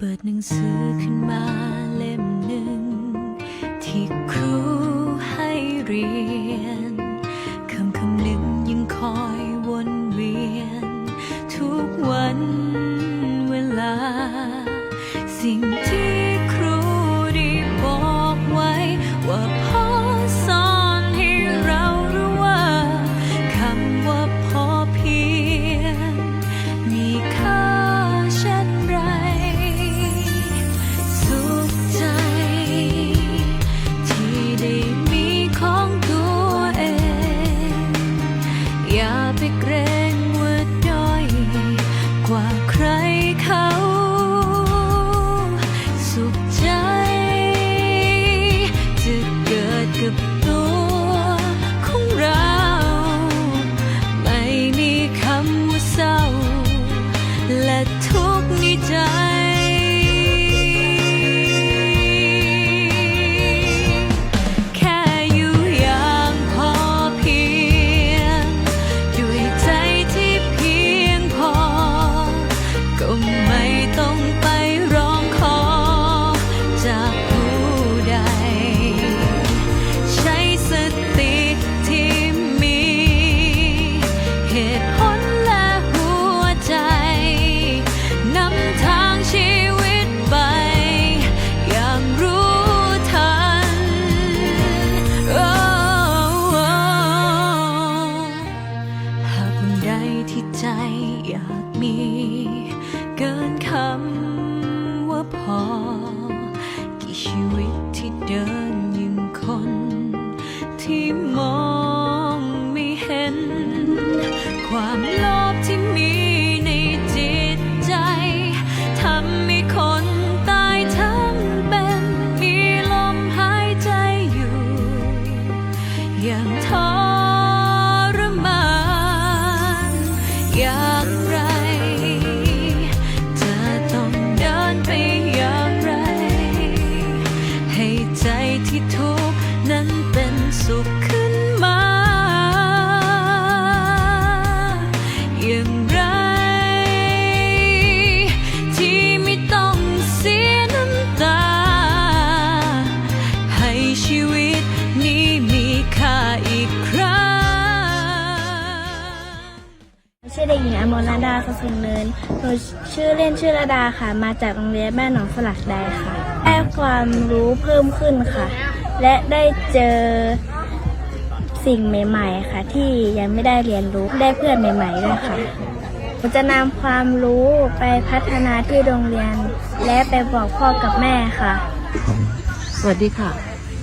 ปิดหนังสือขึ้นมาเล่มหนึ่งที่ครูให้เรียน คำว่าพอ กี่ชีวิตที่เดิน ที่ทุกนั้นเป็นสุขขึ้นมา อย่างไร ที่ไม่ต้องเสียน้ำตา ให้ชีวิตนี้มีค่าอีกครั้ง ชื่อเด็กหญิงอมรดาสสุนเนินหนูชื่อเล่นชื่อระดาค่ะ มาจากโรงเรียนบ้านหนองสลักใดค่ะ ได้ความรู้เพิ่มขึ้นค่ะ และได้เจอสิ่งใหม่ๆ ค่ะ ที่ยังไม่ได้เรียนรู้ได้เพื่อนใหม่ๆด้วยค่ะหนูจะนำความรู้ไปพัฒนาที่โรงเรียน และไปบอกพ่อกับแม่ค่ะ สวัสดีค่ะ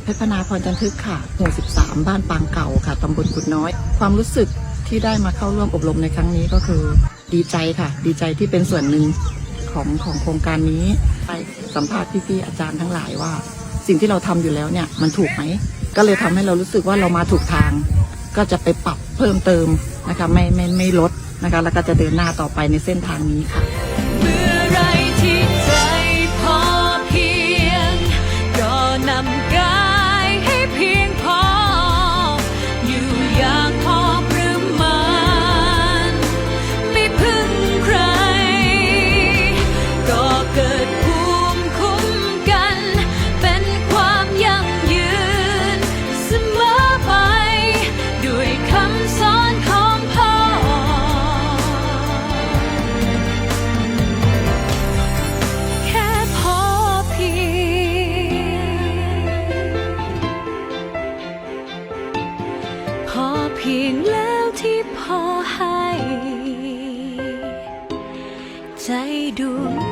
เพชรพนาพรจันทึกค่ะหมู่ 13 บ้านปางเก่าค่ะตำบลกุดน้อย ความรู้สึกที่ได้มาเข้าร่วมอบรมในครั้งนี้ก็คือ ดีใจค่ะ ดีใจที่เป็นส่วนหนึ่งของของโครงการนี้ไป สัมภาษณ์พี่ๆอาจารย์ทั้งหลายว่า สิ่งที่เราทำอยู่แล้วเนี่ยมันถูกไหมก็เลยทำให้เรารู้สึกว่าเรามาถูกทาง ก็จะไปปรับเพิ่มเติมนะคะไม่ไม่ไม่ลดนะคะแล้วก็จะเดินหน้าต่อไปในเส้นทางนี้ค่ะ do.